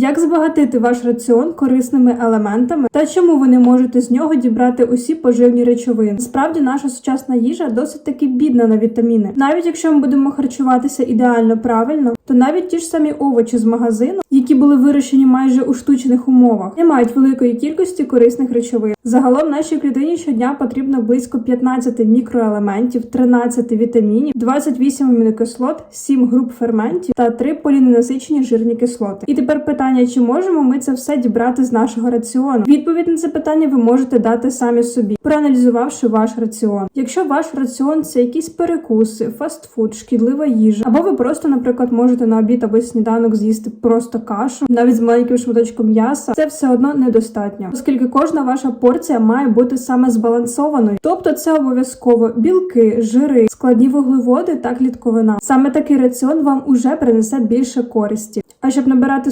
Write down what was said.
як збагатити ваш раціон корисними елементами та чому ви не можете з нього дібрати усі поживні речовини. Справді, наша сучасна їжа досить таки бідна на вітаміни. Навіть якщо ми будемо харчуватися ідеально правильно, то навіть ті ж самі овочі з магазину, які були вирощені майже у штучних умовах, не мають великої кількості корисних речовин. Загалом нашій клітині щодня потрібно близько 15 мікроелементів, 13 вітамінів, 28 амінокислот, 7 груп ферментів та 3 поліненасичені жирні кислоти. І тепер питання, чи можемо ми це все дібрати з нашого раціону? Відповідь на це питання ви можете дати самі собі, проаналізувавши ваш раціон. Якщо ваш раціон це якісь перекуси, фастфуд, шкідлива їжа, або ви просто, наприклад, можете на обід або сніданок з'їсти просто кашу, навіть з маленьким шматочком м'яса, це все одно недостатньо, оскільки кожна ваша порція має бути саме збалансованою. Тобто це обов'язково білки, жири, складні вуглеводи та клітковина. Саме такий раціон вам уже принесе більше користі. А щоб набирати